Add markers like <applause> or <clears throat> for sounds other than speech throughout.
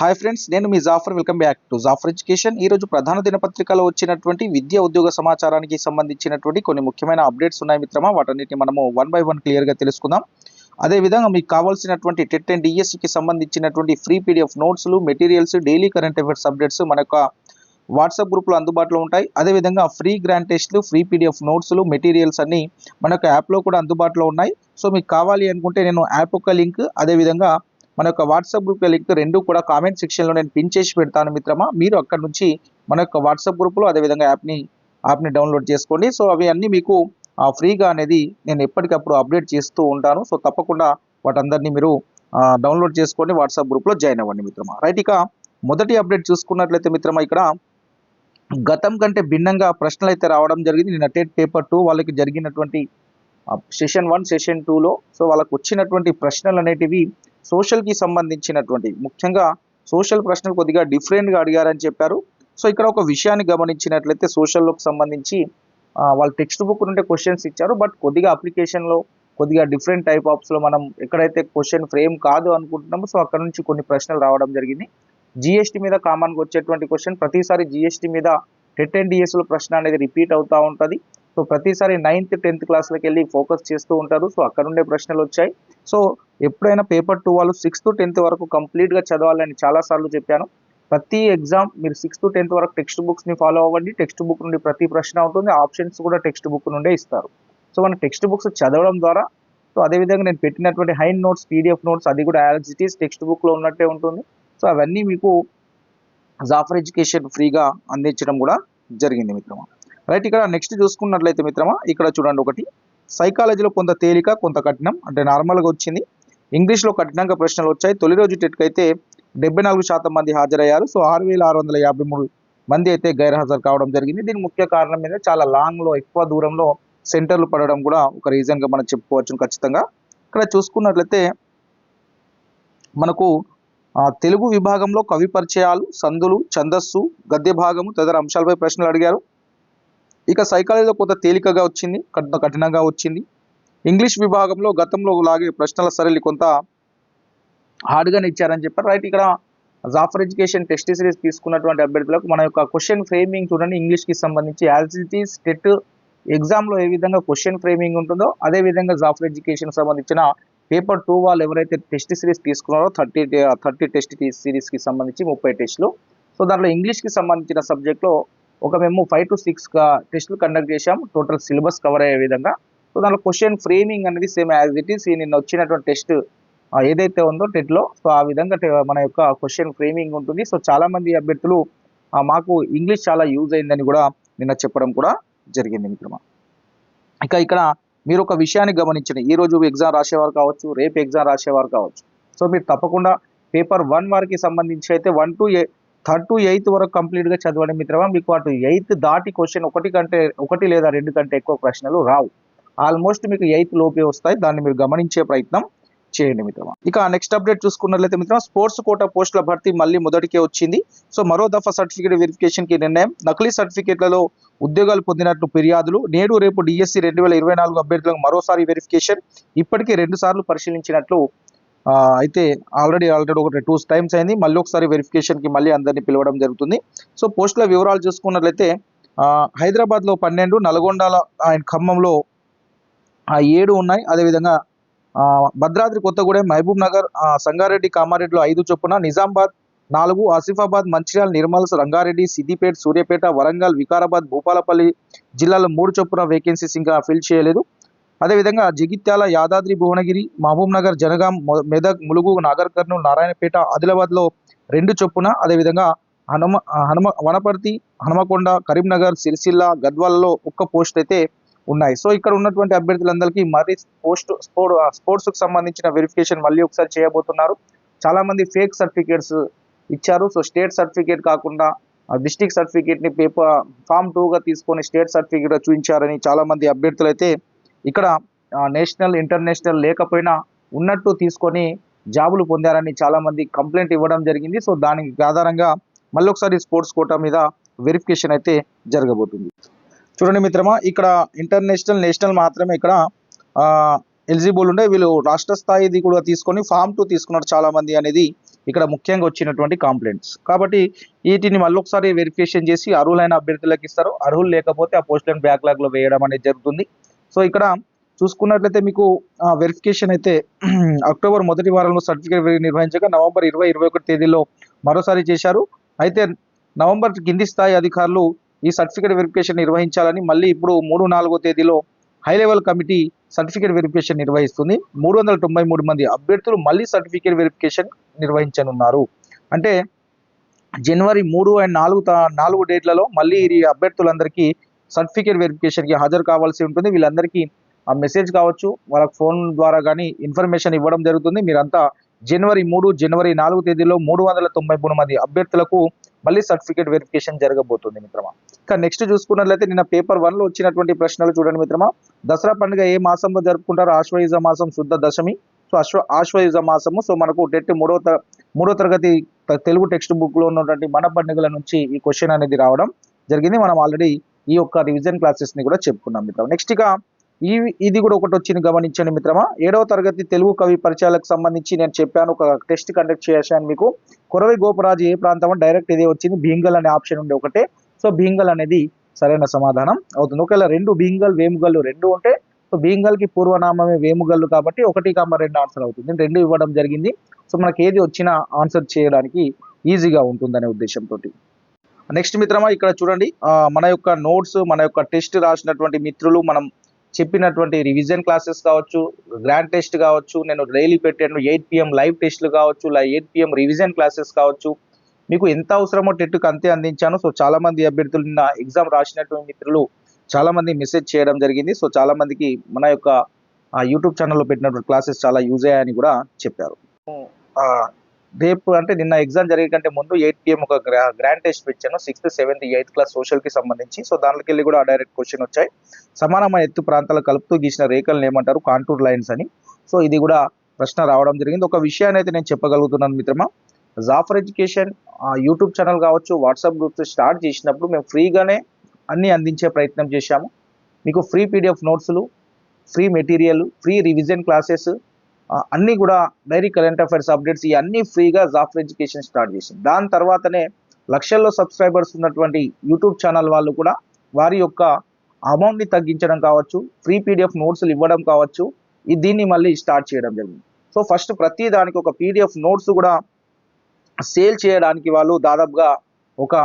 Hi friends నేను మీ Jafar welcome back to Jafar education ఈ రోజు ప్రధాన దినపత్రికలో వచ్చినటువంటి విద్యా ఉద్యోగ సమాచారానికి సంబంధించినటువంటి కొన్ని ముఖ్యమైన అప్డేట్స్ ఉన్నాయి మిత్రమా. వాటన్నిటిని మనము వన్ బై వన్ క్లియర్గా తెలుసుకుందాం. అదే విధంగా మీకు కావాల్సినటువంటి టెట్ అండ్ డిఎస్సికి సంబంధించినటువంటి ఫ్రీ పీడిఎఫ్ నోట్స్లు materials daily current affairs updates మన యొక్క వాట్సాప్ గ్రూప్లో అందుబాటులో ఉంటాయి. అదేవిధంగా ఫ్రీ గ్రాండ్ టెస్ట్లు ఫ్రీ పీడిఎఫ్ నోట్స్లు మెటీరియల్స్ అన్ని మన యొక్క యాప్లో కూడా అందుబాటులో ఉన్నాయి. సో మీకు కావాలి అనుకుంటే నేను యాప్ యొక్క లింక్ అదేవిధంగా మన యొక్క వాట్సాప్ గ్రూప్ లింక్ రెండు కూడా కామెంట్ సెక్షన్లో నేను పిన్ చేసి పెడతాను మిత్రమా. మీరు అక్కడ నుంచి మన యొక్క వాట్సాప్ గ్రూప్లో అదేవిధంగా యాప్ని యాప్ని డౌన్లోడ్ చేసుకోండి. సో అవి అన్నీ మీకు ఆ, ఫ్రీగా అనేది నేను ఎప్పటికప్పుడు అప్డేట్ చేస్తూ ఉంటాను. సో తప్పకుండా వాటందరినీ మీరు డౌన్లోడ్ చేసుకోండి వాట్సాప్ గ్రూప్లో జాయిన్ అవ్వండి మిత్రమా. రైట్ ఇక మొదటి అప్డేట్ చూసుకున్నట్లయితే మిత్రమా ఇక్కడ గతం కంటే భిన్నంగా ప్రశ్నలు అయితే రావడం జరిగింది. నిన్న టెట్ పేపర్ టూ వాళ్ళకి జరిగినటువంటి సెషన్ వన్ సెషన్ టూలో. సో వాళ్ళకు వచ్చినటువంటి ప్రశ్నలు అనేటివి సోషల్కి సంబంధించినటువంటి ముఖ్యంగా సోషల్ ప్రశ్నలు కొద్దిగా డిఫరెంట్గా అడిగారని చెప్పారు. సో ఇక్కడ ఒక విషయాన్ని గమనించినట్లయితే సోషల్లోకి సంబంధించి వాళ్ళు టెక్స్ట్ బుక్ నుండి క్వశ్చన్స్ ఇచ్చారు. బట్ కొద్దిగా అప్లికేషన్లో కొద్దిగా డిఫరెంట్ టైప్ ఆఫ్స్లో మనం ఎక్కడైతే క్వశ్చన్ ఫ్రేమ్ కాదు అనుకుంటున్నామో సో అక్కడ నుంచి కొన్ని ప్రశ్నలు రావడం జరిగింది. జిఎస్టీ మీద కామన్గా వచ్చేటువంటి క్వశ్చన్ ప్రతిసారి జిఎస్టీ మీద టెట్ అండ్ డిఎస్లో ప్రశ్న అనేది రిపీట్ అవుతూ ఉంటుంది. సో ప్రతిసారి నైన్త్ టెన్త్ క్లాస్లకు వెళ్ళి ఫోకస్ చేస్తూ ఉంటారు. సో అక్కడ ఉండే ప్రశ్నలు వచ్చాయి. సో ఎప్పుడైనా పేపర్ టూ వాళ్ళు సిక్స్త్ టెన్త్ వరకు కంప్లీట్గా చదవాలని చాలాసార్లు చెప్పాను. ప్రతి ఎగ్జామ్ మీరు సిక్స్త్ టెన్త్ వరకు టెక్స్ట్ బుక్స్ని ఫాలో అవ్వండి. టెక్స్ట్ బుక్ నుండి ప్రతి ప్రశ్న ఉంటుంది. ఆప్షన్స్ కూడా టెక్స్ట్ బుక్ నుండే ఇస్తారు. సో మన టెక్స్ట్ బుక్స్ చదవడం ద్వారా సో అదేవిధంగా నేను పెట్టినటువంటి హైన్ నోట్స్ పీడిఎఫ్ నోట్స్ అది కూడా యాజ్ ఇట్ ఈస్ టెక్స్ట్ బుక్లో ఉన్నట్టే ఉంటుంది. సో అవన్నీ మీకు జాఫర్ ఎడ్యుకేషన్ ఫ్రీగా అందించడం కూడా జరిగింది మిత్రమా. రైట్ ఇక్కడ నెక్స్ట్ చూసుకున్నట్లయితే మిత్రమా ఇక్కడ చూడండి ఒకటి. సైకాలజీలో కొంత తేలిక కొంత కఠినం అంటే నార్మల్గా వచ్చింది. ఇంగ్లీష్లో కఠినంగా ప్రశ్నలు వచ్చాయి. తొలి రోజు టెట్కైతే డెబ్బై నాలుగు శాతం మంది హాజరయ్యారు. సో ఆరు వేల ఆరు వందల యాభై మూడు మంది అయితే గైర్హాజరు కావడం జరిగింది. దీని ముఖ్య కారణం మీద చాలా లాంగ్లో ఎక్కువ దూరంలో సెంటర్లు పడడం కూడా ఒక రీజన్గా మనం చెప్పుకోవచ్చు ఖచ్చితంగా. ఇక్కడ చూసుకున్నట్లయితే మనకు ఆ, తెలుగు విభాగంలో కవి పరిచయాలు సందులు ఛందస్సు గద్య భాగము తదితర అంశాలపై ప్రశ్నలు అడిగారు. ఇక సైకాలజీలో కొంత తేలికగా వచ్చింది కొంత కఠినంగా వచ్చింది. ఇంగ్లీష్ విభాగంలో గతంలో లాగే ప్రశ్నల సరళి కొంత హార్డ్గానే ఇచ్చారని చెప్పారు. రైట్ ఇక్కడ జాఫర్ ఎడ్యుకేషన్ టెస్ట్ సిరీస్ తీసుకున్నటువంటి అభ్యర్థులకు మన యొక్క క్వశ్చన్ ఫ్రేమింగ్ చూడండి ఇంగ్లీష్కి సంబంధించి. యాజ్ టెట్ ఎగ్జామ్లో ఏ విధంగా క్వశ్చన్ ఫ్రేమింగ్ ఉంటుందో అదే విధంగా జాఫర్ ఎడ్యుకేషన్ సంబంధించిన పేపర్ టూ వాళ్ళు ఎవరైతే టెస్ట్ సిరీస్ తీసుకున్నారో థర్టీ థర్టీ టెస్ట్ సిరీస్కి సంబంధించి ముప్పై టెస్టులు సో దాంట్లో ఇంగ్లీష్కి సంబంధించిన సబ్జెక్ట్లో ఒక మేము ఫైవ్ టు సిక్స్ టెస్టులు కండక్ట్ చేశాం. టోటల్ సిలబస్ కవర్ అయ్యే విధంగా. సో దాంట్లో క్వశ్చన్ ఫ్రేమింగ్ అనేది సేమ్ యాజ్ ఇట్ ఈస్ నిన్న వచ్చినటువంటి టెస్ట్ ఏదైతే ఉందో టెట్లో సో ఆ విధంగా మన యొక్క క్వశ్చన్ ఫ్రేమింగ్ ఉంటుంది. సో చాలామంది అభ్యర్థులు మాకు ఇంగ్లీష్ చాలా యూజ్ అయిందని కూడా నిన్న చెప్పడం కూడా జరిగింది మిత్రమా. ఇక ఇక్కడ మీరు ఒక విషయాన్ని గమనించండి. ఈ రోజు ఎగ్జామ్ రాసేవారు కావచ్చు రేపు ఎగ్జామ్ రాసేవారు కావచ్చు. సో మీరు తప్పకుండా పేపర్ వన్ వారికి సంబంధించి అయితే one to third to eighth వరకు కంప్లీట్గా చదవండి మిత్రమా? మీకు అటు ఎయిత్ దాటి క్వశ్చన్ ఒకటి కంటే ఒకటి లేదా రెండు కంటే ఎక్కువ ప్రశ్నలు రావు. ఆల్మోస్ట్ మీకు ఎయిత్ లోపే వస్తాయి. దాన్ని మీరు గమనించే ప్రయత్నం చేయండి మిత్రమా. ఇక నెక్స్ట్ అప్డేట్ చూసుకున్నట్లయితే మిత్రమా స్పోర్ట్స్ కోటా పోస్టుల భర్తీ మళ్ళీ మొదటికే వచ్చింది. సో మరో దఫా సర్టిఫికేట్ వెరిఫికేషన్కి నిర్ణయం. నకిలీ సర్టిఫికేట్లలో ఉద్యోగాలు పొందినట్లు ఫిర్యాదులు. నేడు రేపు డిఎస్సి రెండు వేల ఇరవై నాలుగు అభ్యర్థులకు మరోసారి వెరిఫికేషన్ ఇప్పటికే రెండు సార్లు పరిశీలించినట్లు అయితే ఆల్రెడీ ఆల్రెడీ ఒకటి టూ టైమ్స్ అయింది. మళ్ళీ ఒకసారి వెరిఫికేషన్కి మళ్ళీ అందరినీ పిలవడం జరుగుతుంది. సో పోస్టుల వివరాలు చూసుకున్నట్లయితే హైదరాబాద్లో పన్నెండు నల్గొండల అండ్ ఖమ్మంలో ఏడు ఉన్నాయి. అదేవిధంగా భద్రాద్రి కొత్తగూడెం మహబూబ్ నగర్ సంగారెడ్డి కామారెడ్డిలో ఐదు చొప్పున నిజామాబాద్ నాలుగు ఆసిఫాబాద్ మంచిర్యాల నిర్మల్ రంగారెడ్డి సిద్దిపేట సూర్యాపేట వరంగల్ వికారాబాద్ భూపాలపల్లి జిల్లాలో మూడు చొప్పున వేకెన్సీస్ ఇంకా ఫిల్ చేయలేదు. అదేవిధంగా జగిత్యాల యాదాద్రి భువనగిరి మహబూబ్ నగర్ జనగాం మెదక్ ములుగు నాగర్ కర్నూలు నారాయణపేట ఆదిలాబాద్లో రెండు చొప్పున అదేవిధంగా హనుమ హనుమ వనపర్తి హనుమకొండ కరీంనగర్ సిరిసిల్ల గద్వాలలో ఒక్క పోస్ట్ అయితే ఉన్నాయి. సో ఇక్కడ ఉన్నటువంటి అభ్యర్థులందరికీ మరీ పోస్ట్ స్పోర్ట్ స్పోర్ట్స్కి సంబంధించిన వెరిఫికేషన్ మళ్ళీ ఒకసారి చేయబోతున్నారు. చాలామంది ఫేక్ సర్టిఫికేట్స్ ఇచ్చారు. సో స్టేట్ సర్టిఫికేట్ కాకుండా డిస్టిక్ సర్టిఫికేట్ని పేపర్ ఫామ్ టూగా తీసుకొని స్టేట్ సర్టిఫికేట్ చూపించారని చాలా మంది అభ్యర్థులు అయితే ఇక్కడ నేషనల్ ఇంటర్నేషనల్ లేకపోయినా ఉన్నట్టు తీసుకొని జాబులు పొందారని చాలా మంది కంప్లైంట్ ఇవ్వడం జరిగింది. సో దానికి ఆధారంగా మళ్ళీ ఒకసారి స్పోర్ట్స్ కోటా మీద వెరిఫికేషన్ అయితే జరగబోతుంది. చూడండి మిత్రమా ఇక్కడ ఇంటర్నేషనల్ నేషనల్ మాత్రమే ఇక్కడ ఎలిజిబుల్ ఉండే. వీళ్ళు రాష్ట్ర స్థాయిది కూడా తీసుకొని ఫామ్ టూ తీసుకున్నారు చాలామంది అనేది ఇక్కడ ముఖ్యంగా వచ్చినటువంటి కంప్లైంట్స్. కాబట్టి వీటిని మళ్ళీ ఒకసారి వెరిఫికేషన్ చేసి అర్హులైన అభ్యర్థులకు ఇస్తారు. అర్హులు లేకపోతే ఆ పోస్టులను బ్యాక్లాగ్లో వేయడం అనేది జరుగుతుంది. సో ఇక్కడ చూసుకున్నట్లయితే మీకు వెరిఫికేషన్ అయితే <clears throat> అక్టోబర్ మొదటి వారంలో సర్టిఫికేట్ నిర్వహించగా నవంబర్ ఇరవై ఇరవై ఒకటి తేదీలో మరోసారి చేశారు. అయితే నవంబర్ కింది స్థాయి అధికారులు ఈ సర్టిఫికేట్ వెరిఫికేషన్ నిర్వహించాలని మళ్ళీ ఇప్పుడు మూడు నాలుగో తేదీలో high level committee certificate verification నిర్వహిస్తుంది. మూడు వందల తొంభై మూడు మంది అభ్యర్థులు మళ్ళీ సర్టిఫికేట్ వెరిఫికేషన్ నిర్వహించనున్నారు. అంటే జనవరి మూడు అండ్ నాలుగు తా- నాలుగు డేట్లలో మళ్ళీ ఈ అభ్యర్థులందరికీ సర్టిఫికేట్ వెరిఫికేషన్కి హాజరు కావాల్సి ఉంటుంది. వీళ్ళందరికీ ఆ మెసేజ్ కావచ్చు వాళ్ళకి ఫోన్ ద్వారా కానీ ఇన్ఫర్మేషన్ ఇవ్వడం జరుగుతుంది. మీరంతా జనవరి మూడు జనవరి నాలుగు తేదీలో మూడు వందల తొంభై మూడు మంది అభ్యర్థులకు మళ్ళీ సర్టిఫికేట్ వెరిఫికేషన్ జరగబోతుంది మిత్రమా. ఇక నెక్స్ట్ చూసుకున్నట్లయితే నిన్న పేపర్ వన్లో వచ్చినటువంటి ప్రశ్నలు చూడండి మిత్రమా. దసరా పండుగ ఏ మాసంలో జరుపుకుంటారు? ఆశ్వయుజ మాసం శుద్ధ దశమి. సో అశ్వ ఆశ్వయుజ మాసము. సో మనకు టెట్ మూడో త- మూడో తరగతి తెలుగు టెక్స్ట్ బుక్లో ఉన్నటువంటి మన పండుగల నుంచి ఈ క్వశ్చన్ అనేది రావడం జరిగింది. మనం ఆల్రెడీ ఈ యొక్క రివిజన్ క్లాసెస్ని కూడా చెప్పుకున్నాం మిత్రం నెక్స్ట్ ఇక ఈ ఇది కూడా ఒకటి వచ్చింది గమనించండి మిత్రమా. ఏడవ తరగతి తెలుగు కవి పరిచయాలకు సంబంధించి నేను చెప్పాను ఒక టెస్ట్ కండక్ట్ చేశాను మీకు. కొరవి గోపరాజు ఏ ప్రాంతం డైరెక్ట్ ఇదే వచ్చింది. భీంగల్ అనే ఆప్షన్ ఉండే ఒకటే. సో భీంగల్ అనేది సరైన సమాధానం అవుతుంది. ఒకవేళ రెండు భీంగల్ వేముగల్లు రెండు ఉంటే సో భీంగల్కి పూర్వనామమే వేముగల్లు కాబట్టి ఒకటి కామ రెండు ఆన్సర్ అవుతుంది. రెండు ఇవ్వడం జరిగింది. సో మనకి ఏది వచ్చినా ఆన్సర్ చేయడానికి ఈజీగా ఉంటుందనే ఉద్దేశంతో నెక్స్ట్ మిత్రమా ఇక్కడ చూడండి. మన యొక్క నోట్స్ మన యొక్క టెస్ట్ రాసినటువంటి మిత్రులు మనం చెప్పినటువంటి రివిజన్ క్లాసెస్ కావచ్చు గ్రాండ్ టెస్ట్ కావచ్చు నేను డైలీ పెట్టాను ఎయిట్ పిఎం లైవ్ టెస్ట్లు కావచ్చు ఎయిట్ పిఎం రివిజన్ క్లాసెస్ కావచ్చు. మీకు ఎంత అవసరమో టెట్కు అంతే అందించాను. సో చాలా మంది అభ్యర్థులు నిన్న ఎగ్జామ్ రాసినటువంటి మిత్రులు చాలా మంది మెసేజ్ చేయడం జరిగింది. సో చాలామందికి మన యొక్క యూట్యూబ్ ఛానల్లో పెట్టినటువంటి క్లాసెస్ చాలా యూజ్ అయ్యాయని కూడా చెప్పారు. రేపు అంటే నిన్న ఎగ్జామ్ జరిగే కంటే ముందు ఎయిట్ పిఎం ఒక గ్రా- గ్రాండ్ టెస్ట్ పెట్టాను. సిక్స్త్ సెవెంత్ ఎయిత్ క్లాస్ సోషల్కి సంబంధించి. సో దానికి వెళ్ళి కూడా డైరెక్ట్ క్వశ్చన్ వచ్చాయి. సమానమైన ఎత్తు ప్రాంతాలు కలుపుతూ గీసిన రేఖలను ఏమంటారు? కాంటూర్ లైన్స్ అని. సో ఇది కూడా ప్రశ్న రావడం జరిగింది. ఒక విషయాన్ని అయితే నేను చెప్పగలుగుతున్నాను మిత్రమా. జాఫర్ ఎడ్యుకేషన్ యూట్యూబ్ ఛానల్ కావచ్చు వాట్సాప్ గ్రూప్స్ స్టార్ట్ చేసినప్పుడు మేము ఫ్రీగానే అన్ని అందించే ప్రయత్నం చేశాము. మీకు ఫ్రీ పీడిఎఫ్ నోట్స్లు free material free revision classes అన్నీ కూడా డైరీ కరెంట్ అఫైర్స్ అప్డేట్స్ ఇవన్నీ ఫ్రీగా జాఫర్ ఎడ్యుకేషన్ స్టార్ట్ చేసింది. దాని తర్వాతనే లక్షల్లో సబ్స్క్రైబర్స్ ఉన్నటువంటి యూట్యూబ్ ఛానల్ వాళ్ళు కూడా వారి యొక్క అమౌంట్ని తగ్గించడం కావచ్చు ఫ్రీ పీడిఎఫ్ నోట్స్లు ఇవ్వడం కావచ్చు ఈ దీన్ని మళ్ళీ స్టార్ట్ చేయడం జరిగింది. సో ఫస్ట్ ప్రతి దానికి ఒక పీడిఎఫ్ నోట్స్ కూడా సేల్ చేయడానికి వాళ్ళు దాదాపుగా ఒక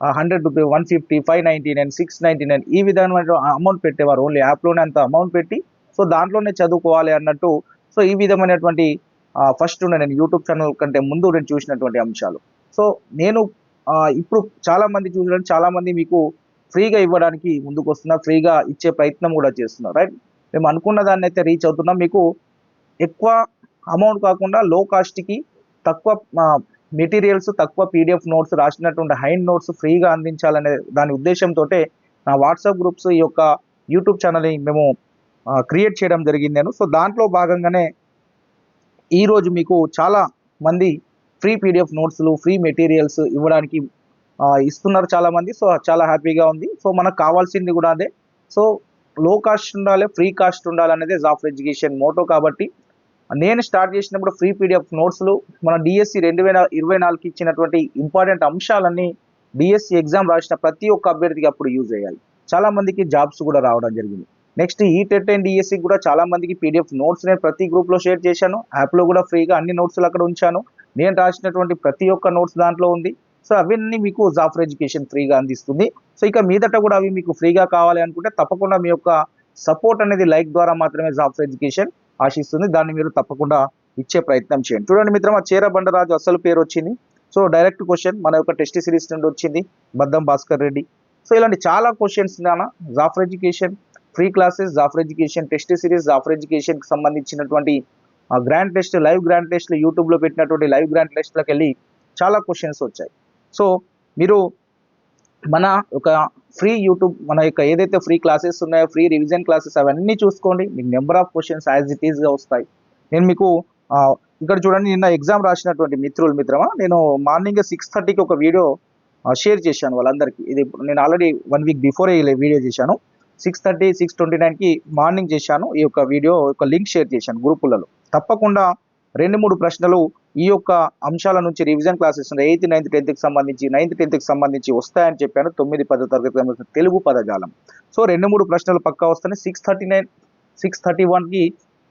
hundred rupee one fifty five ninety nine six ninety nine ఈ విధమైన అమౌంట్ పెట్టేవారు. ఓన్లీ యాప్లోనే అంత అమౌంట్ పెట్టి సో దాంట్లోనే చదువుకోవాలి అన్నట్టు సో ఈ విధమైనటువంటి ఫస్ట్ నేను యూట్యూబ్ ఛానల్ కంటే ముందు నేను చూసినటువంటి అంశాలు. సో నేను ఇప్పుడు చాలామంది చూసినట్టు చాలామంది మీకు ఫ్రీగా ఇవ్వడానికి ముందుకు వస్తున్నారు ఫ్రీగా ఇచ్చే ప్రయత్నం కూడా చేస్తున్నారు రైట్? మేము అనుకున్న దాన్ని అయితే రీచ్ అవుతున్నాం. మీకు ఎక్కువ అమౌంట్ కాకుండా లో కాస్ట్కి తక్కువ మెటీరియల్స్ తక్కువ పీడిఎఫ్ నోట్స్ రాసినటువంటి హైండ్ నోట్స్ ఫ్రీగా అందించాలనే దాని ఉద్దేశంతో నా వాట్సాప్ గ్రూప్స్ ఈ యొక్క యూట్యూబ్ ఛానల్ని మేము క్రియేట్ చేయడం జరిగింది నేను సో దాంట్లో భాగంగానే ఈరోజు మీకు చాలా మంది ఫ్రీ పీడిఎఫ్ నోట్స్లు ఫ్రీ మెటీరియల్స్ ఇవ్వడానికి ఇస్తున్నారు చాలా మంది సో చాలా హ్యాపీగా ఉంది. సో మనకు కావాల్సింది కూడా అదే. సో లో కాస్ట్ ఉండాలి ఫ్రీ కాస్ట్ ఉండాలి అనేది జాఫ్ ఎడ్యుకేషన్ మోటో కాబట్టి నేను స్టార్ట్ చేసినప్పుడు ఫ్రీ పీడిఎఫ్ నోట్స్లు మన డిఎస్సి రెండు వేల ఇరవై నాలుగుకి ఇచ్చినటువంటి ఇంపార్టెంట్ అంశాలన్నీ డిఎస్సి ఎగ్జామ్ రాసిన ప్రతి ఒక్క అభ్యర్థికి అప్పుడు యూజ్ చేయాలి. చాలా మందికి జాబ్స్ కూడా రావడం జరిగింది. నెక్స్ట్ ఈ టెట్ అండ్ ఈఎస్సి కూడా చాలా మందికి పీడిఎఫ్ నోట్స్ నేను ప్రతి గ్రూప్లో షేర్ చేశాను. యాప్లో కూడా ఫ్రీగా అన్ని నోట్స్లు అక్కడ ఉంచాను. నేను రాసినటువంటి ప్రతి ఒక్క నోట్స్ దాంట్లో ఉంది. సో అవన్నీ మీకు జాఫర్ ఎడ్యుకేషన్ ఫ్రీగా అందిస్తుంది. సో ఇక మీదట కూడా అవి మీకు ఫ్రీగా కావాలి అనుకుంటే తప్పకుండా మీ యొక్క సపోర్ట్ అనేది లైక్ ద్వారా మాత్రమే జాఫర్ ఎడ్యుకేషన్ ఆశిస్తుంది. దాన్ని మీరు తప్పకుండా ఇచ్చే ప్రయత్నం చేయండి. చూడండి మిత్రం ఆ చీర బండరాజు అసలు పేరు వచ్చింది. సో డైరెక్ట్ క్వశ్చన్ మన యొక్క టెస్ట్ సిరీస్ నుండి వచ్చింది బద్దం భాస్కర్ రెడ్డి. సో ఇలాంటి చాలా క్వశ్చన్స్ నాన్న Zafar education free classes Zafar education test series Zafar ఎడ్యుకేషన్కి సంబంధించినటువంటి గ్రాండ్ టెస్ట్ లైవ్ గ్రాండ్ టెస్ట్లు యూట్యూబ్లో పెట్టినటువంటి లైవ్ గ్రాండ్ టెస్ట్లకు వెళ్ళి చాలా క్వశ్చన్స్ వచ్చాయి. సో మీరు మన ఒక ఫ్రీ యూట్యూబ్ మన యొక్క ఏదైతే ఫ్రీ క్లాసెస్ ఉన్నాయో ఫ్రీ రివిజన్ క్లాసెస్ అవన్నీ చూసుకోండి. మీకు number of questions as it ఈస్గా వస్తాయి. నేను మీకు ఇక్కడ చూడండి నిన్న ఎగ్జామ్ రాసినటువంటి మిత్రులు మిత్రమా? నేను మార్నింగ్ సిక్స్ థర్టీకి ఒక వీడియో షేర్ చేశాను వాళ్ళందరికీ. ఇది నేను ఆల్రెడీ వన్ వీక్ బిఫోరే వీడియో చేశాను. సిక్స్ థర్టీ సిక్స్ ట్వంటీ నైన్కి మార్నింగ్ చేశాను. ఈ యొక్క వీడియో యొక్క లింక్ షేర్ చేశాను గ్రూపులలో. తప్పకుండా రెండు మూడు ప్రశ్నలు ఈ యొక్క అంశాల నుంచి రివిజన్ క్లాసెస్ ఎయిత్ నైన్త్ టెన్త్కి సంబంధించి నైన్త్ టెన్త్కి సంబంధించి వస్తాయని చెప్పాను. తొమ్మిది పదో తరగతి సంబంధించిన తెలుగు పదజాలం. సో రెండు మూడు ప్రశ్నలు పక్కా వస్తాయి six thirty nine six thirty వన్కి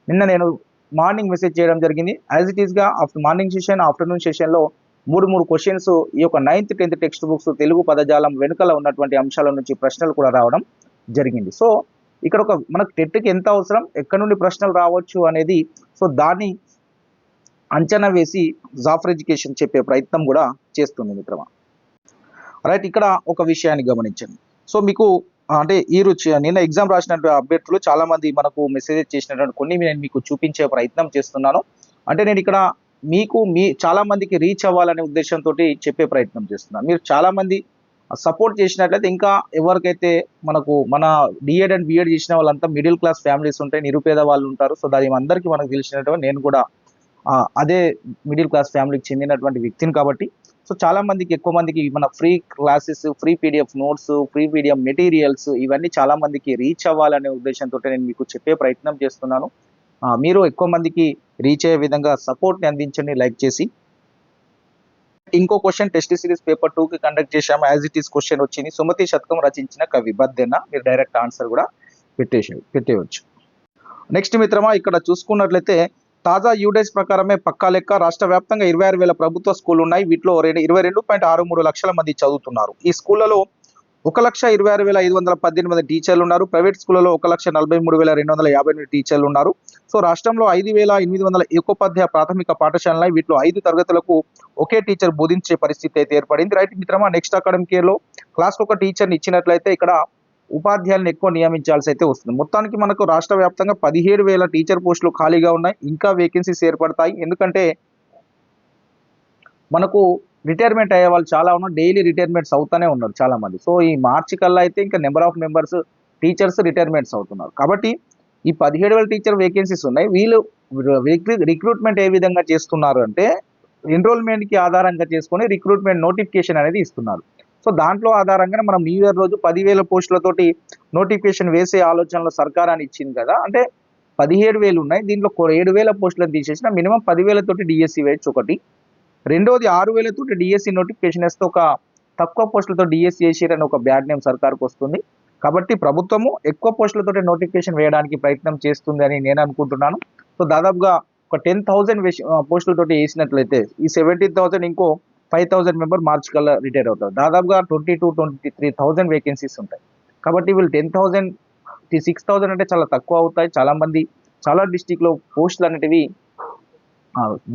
నిన్న నేను మార్నింగ్ మెసేజ్ చేయడం జరిగింది. యాజ్ ఇట్ ఈస్గా ఆఫ్టర్ మార్నింగ్ సెషన్ ఆఫ్టర్నూన్ సెషన్లో మూడు మూడు క్వశ్చన్స్ ఈ యొక్క ninth tenth text books Telugu పదజాలం వెనుకల ఉన్నటువంటి అంశాల నుంచి ప్రశ్నలు కూడా రావడం జరిగింది. సో ఇక్కడ ఒక మనకు టెట్కి ఎంత అవసరం ఎక్కడి నుండి ప్రశ్నలు రావచ్చు అనేది సో దాన్ని అంచనా వేసి జాఫర్ ఎడ్యుకేషన్ చెప్పే ప్రయత్నం కూడా చేస్తుంది మిత్రమా. రైట్ ఇక్కడ ఒక విషయాన్ని గమనించండి. సో మీకు అంటే ఈ రుచి నిన్న ఎగ్జామ్ రాసినటువంటి అభ్యర్థులు చాలామంది మనకు మెసేజ్ చేసినటువంటి కొన్ని నేను మీకు చూపించే ప్రయత్నం చేస్తున్నాను. అంటే నేను ఇక్కడ మీకు మీ చాలామందికి రీచ్ అవ్వాలనే ఉద్దేశంతో చెప్పే ప్రయత్నం చేస్తున్నాను. మీరు చాలామంది సపోర్ట్ చేసినట్లయితే ఇంకా ఎవరికైతే మనకు మన డిఎడ్ అండ్ బిఎడ్ చేసిన వాళ్ళంతా మిడిల్ క్లాస్ ఫ్యామిలీస్ ఉంటాయి నిరుపేద వాళ్ళు ఉంటారు. సో దాని అందరికీ మనకు తెలిసినటువంటి నేను కూడా అదే మిడిల్ క్లాస్ ఫ్యామిలీకి చెందినటువంటి వ్యక్తిని కాబట్టి. సో చాలా మందికి ఎక్కువ మందికి మన free classes free PDF notes free PDF materials ఇవన్నీ చాలా మందికి రీచ్ అవ్వాలనే ఉద్దేశంతో నేను మీకు చెప్పే ప్రయత్నం చేస్తున్నాను. మీరు ఎక్కువ మందికి రీచ్ అయ్యే విధంగా సపోర్ట్ని అందించండి లైక్ చేసి. ఇంకో క్వశ్చన్ టెస్ట్ సిరీస్ పేపర్ టూకి కండక్ట్ చేశాము? యాజ్ ఇట్ ఈస్ క్వశ్చన్ వచ్చింది. సుమతి శతకం రచించిన కవి బద్దెన. మీరు డైరెక్ట్ ఆన్సర్ కూడా పెట్టేసి పెట్టేయచ్చు. నెక్స్ట్ మిత్రమా ఇక్కడ చూసుకున్నట్లయితే తాజా యూడేస్ ప్రకారమే పక్కా లెక్క. రాష్ట్ర వ్యాప్తంగా ఇరవై ఆరు వేల ప్రభుత్వ స్కూళ్ళు ఉన్నాయి వీటిలో రెండు ఇరవై రెండు పాయింట్ ఆరు మూడు లక్షల మంది చదువుతున్నారు. ఈ స్కూళ్ళలో ఒక లక్ష ఇరవై ఆరు వేల ఐదు వందల పద్దెనిమిది టీచర్లు ఉన్నారు. ప్రైవేట్ స్కూళ్ళలో ఒక లక్ష నలభై మూడు వేల రెండు వందల యాభై ఎనిమిది టీచర్లు ఉన్నారు. సో రాష్ట్రంలో ఐదు వేల ఎనిమిది వందల ఏకోపాధ్యాయ ప్రాథమిక పాఠశాలలు వీటిలో ఐదు తరగతులకు ఒకే టీచర్ బోధించే పరిస్థితి అయితే ఏర్పడింది. రైట్ మిత్రమా నెక్స్ట్ అకాడమిక్ ఇయర్లో క్లాస్కి ఒక టీచర్ని ఇచ్చినట్లయితే ఇక్కడ ఉపాధ్యాయులను ఎక్కువ నియమించాల్సి అయితే వస్తుంది. మొత్తానికి మనకు రాష్ట్ర వ్యాప్తంగా పదిహేడు వేల టీచర్ పోస్టులు ఖాళీగా ఉన్నాయి. ఇంకా వేకెన్సీస్ ఏర్పడతాయి. ఎందుకంటే మనకు రిటైర్మెంట్ అయ్యే వాళ్ళు చాలా ఉన్నారు. డైలీ రిటైర్మెంట్స్ అవుతూనే ఉన్నారు చాలా మంది సో ఈ మార్చి కల్లా అయితే ఇంకా number of members teachers retirements అవుతున్నారు. కాబట్టి ఈ పదిహేడు వేల టీచర్ వేకెన్సీస్ ఉన్నాయి. వీళ్ళు రిక్రూట్మెంట్ ఏ విధంగా చేస్తున్నారు అంటే ఎన్రోల్మెంట్కి ఆధారంగా చేసుకొని రిక్రూట్మెంట్ నోటిఫికేషన్ అనేది ఇస్తున్నారు. సో దాంట్లో ఆధారంగానే మనం న్యూ ఇయర్ రోజు పదివేల పోస్టులతోటి నోటిఫికేషన్ వేసే ఆలోచనలో సర్కారాన్ని ఇచ్చింది కదా. అంటే పదిహేడు వేలు ఉన్నాయి. దీంట్లో ఏడు వేల పోస్టులను తీసేసిన మినిమం పదివేలతోటి డిఎస్సి వేయచ్చు ఒకటి. రెండోది ఆరు వేలతో డిఎస్సి నోటిఫికేషన్ వేస్తే ఒక తక్కువ పోస్టులతో డిఎస్సి వేసిరని ఒక బ్యాడ్ నేమ్ సర్కార్కి వస్తుంది. కాబట్టి ప్రభుత్వము ఎక్కువ పోస్టులతో నోటిఫికేషన్ వేయడానికి ప్రయత్నం చేస్తుంది అని నేను అనుకుంటున్నాను. సో దాదాపుగా ఒక టెన్ థౌసండ్ పోస్టులతోటి వేసినట్లయితే ఈ సెవెంటీన్ థౌసండ్ ఇంకో ఫైవ్ థౌసండ్ మెంబర్ మార్చ్ కల్లా రిటైర్ అవుతారు. దాదాపుగా twenty two twenty three thousand vacancies ఉంటాయి. కాబట్టి వీళ్ళు టెన్ థౌసండ్ సిక్స్ థౌసండ్ అంటే చాలా తక్కువ అవుతాయి. చాలామంది చాలా డిస్టిక్లో పోస్టులు అనేటివి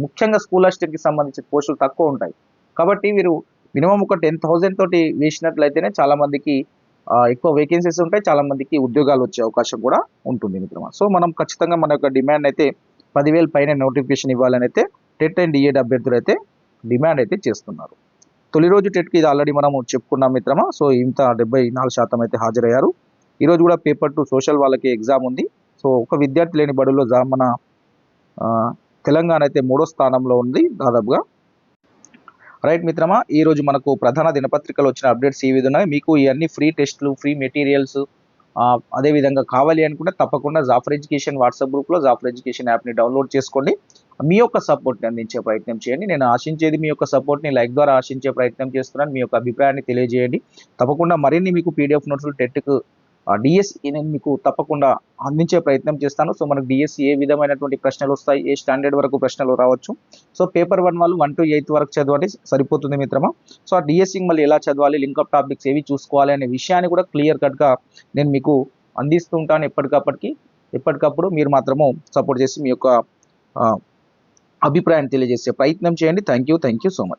ముఖ్యంగా స్కూల్ అసిస్టెంట్కి సంబంధించిన పోస్టులు తక్కువ ఉంటాయి. కాబట్టి వీరు మినిమం ఒక టెన్ థౌసండ్ తోటి వేసినట్లయితేనే చాలామందికి ఎక్కువ వేకెన్సీస్ ఉంటాయి. చాలామందికి ఉద్యోగాలు వచ్చే అవకాశం కూడా ఉంటుంది మిత్రమా. సో మనం ఖచ్చితంగా మన యొక్క డిమాండ్ అయితే పదివేల పైన నోటిఫికేషన్ ఇవ్వాలని అయితే టెట్ అండ్ డిఏడ్ అభ్యర్థులు అయితే డిమాండ్ అయితే చేస్తున్నారు. తొలి రోజు టెట్కి ఇది ఆల్రెడీ మనం చెప్పుకున్నాం మిత్రమా. సో ఇంత డెబ్బై నాలుగు శాతం అయితే హాజరయ్యారు. ఈరోజు కూడా పేపర్ టు సోషల్ వాళ్ళకి ఎగ్జామ్ ఉంది. సో ఒక విద్యార్థి లేని బడుల్లో మన తెలంగాణ అయితే మూడో స్థానంలో ఉంది దాదాపుగా. రైట్ మిత్రమా ఈరోజు మనకు ప్రధాన దినపత్రికలు వచ్చిన అప్డేట్స్ ఈ విధంగా మీకు ఇవన్నీ ఫ్రీ టెస్ట్లు ఫ్రీ మెటీరియల్స్ అదే విధంగా కావాలి అనుకుంటే తప్పకుండా జాఫర్ ఎడ్యుకేషన్ వాట్సాప్ గ్రూప్లో జాఫర్ ఎడ్యుకేషన్ యాప్ని డౌన్లోడ్ చేసుకోండి. మీ యొక్క సపోర్ట్ని అందించే ప్రయత్నం చేయండి. నేను ఆశించేది మీ యొక్క సపోర్ట్ని లైక్ ద్వారా ఆశించే ప్రయత్నం చేస్తున్నాను. మీ యొక్క అభిప్రాయాన్ని తెలియజేయండి. తప్పకుండా మరిన్ని మీకు పీడిఎఫ్ నోట్స్లు టెట్కు డిఎస్సి నేను మీకు తప్పకుండా అందించే ప్రయత్నం చేస్తాను. సో మనకు డిఎస్సి ఏ విధమైనటువంటి ప్రశ్నలు వస్తాయి ఏ స్టాండర్డ్ వరకు ప్రశ్నలు రావచ్చు. సో పేపర్ వన్ వాళ్ళు వన్ టు ఎయిత్ వరకు చదవండి సరిపోతుంది మిత్రమా? సో ఆ డిఎస్సి మళ్ళీ ఎలా చదవాలి లింక్ అప్ టాపిక్స్ ఏవి చూసుకోవాలి అనే విషయాన్ని కూడా క్లియర్ కట్గా నేను మీకు అందిస్తూ ఉంటాను ఎప్పటికప్పటికి. ఎప్పటికప్పుడు మీరు మాత్రము సపోర్ట్ చేసి మీ యొక్క అభిప్రాయాన్ని తెలియజేసే ప్రయత్నం చేయండి. Thank you thank you so much.